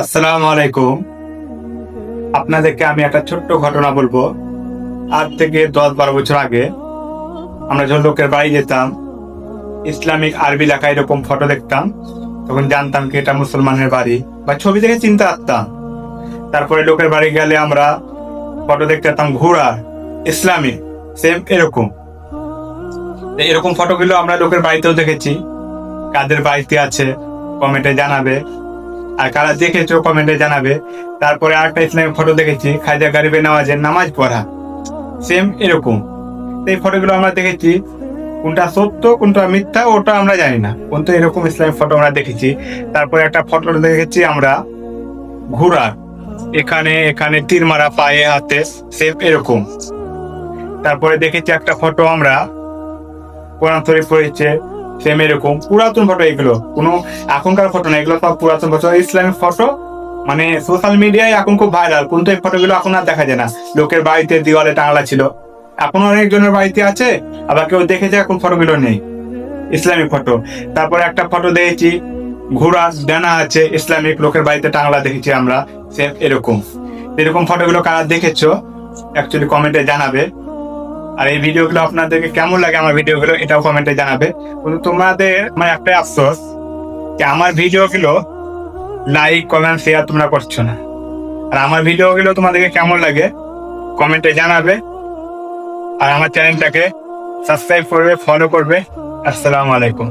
আসসালামু আলাইকুম। আপনাদেরকে আমি একটা ছোট্ট ঘটনা বলব। আজ থেকে দশ বারো বছর আগে আমরা যখন লোকের বাড়ি যেতাম, ইসলামিক আরবি লেখা এরকম ফটো দেখতাম, তখন জানতাম কি এটা মুসলমানের বাড়ি বা ছবি দেখে চিন্তা করতাম তারপরে লোকের বাড়ি গেলে আমরা ফটো দেখতে পেতাম ঘোড়া ইসলামিক সেম এরকম। এরকম ফটোগুলো আমরা লোকের বাড়িতেও দেখেছি। কাদের বাড়িতে আছে কমেন্টে জানাবে। আর কারা দেখেছ কমেন্টে জানাবে। তারপরে আরেকটা ইসলামিক ফটো দেখেছি, খাজা গারিবে নামাজের নামাজ পড়া। সেম এরকম। এই ফটোগুলো আমরা দেখেছি, কোনটা সত্য, কোনটা মিথ্যা, ওটা আমরা জানি না। কিন্তু এরকম ইসলামিক ফটো আমরা দেখেছি। তারপরে একটা ফটো দেখেছি আমরা ঘোড়া এখানে এখানে তীর মারা পায়ে, হাতে সেম এরকম। তারপরে দেখেছি একটা ফটো আমরা, কোরআন শরীফ পড়েছে সেম এরকম পুরাতন ফটো এগুলো। কোনো এখনকার ফটো না, এগুলো সব পুরাতন ফটো ইসলামিক ফটো মানে সোশ্যাল মিডিয়ায় এখন খুব ভাইরাল কিন্তু এই ফটোগুলো এখন আর দেখা যায় না। লোকের বাড়িতে দেওয়ালে টাঙালা ছিল। এখন অনেকজনের বাড়িতে আছে, আবার কেউ দেখেছে এখন ফটোগুলো নেই। ইসলামিক ফটো তারপরে একটা ফটো দেখেছি ঘোড়া ডানা আছে ইসলামিক লোকের বাড়িতে টাঙলা দেখেছি আমরা সেম এরকম। এরকম ফটোগুলো কারা দেখেছ? অ্যাকচুয়ালি কমেন্টে জানাবে। আর এই ভিডিওগুলো আপনাদেরকে কেমন লাগে আমার ভিডিওগুলো, এটাও কমেন্টে জানাবে। কিন্তু তোমাদের আমার একটাই আফসোস যে আমার ভিডিওগুলো লাইক কমেন্ট শেয়ার তোমরা করছ না। আর আমার ভিডিওগুলো তোমাদেরকে কেমন লাগে কমেন্টে জানাবে। আর আমার চ্যানেলটাকে সাবস্ক্রাইব করবে ফলো করবে। আসসালামু আলাইকুম।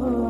Oh.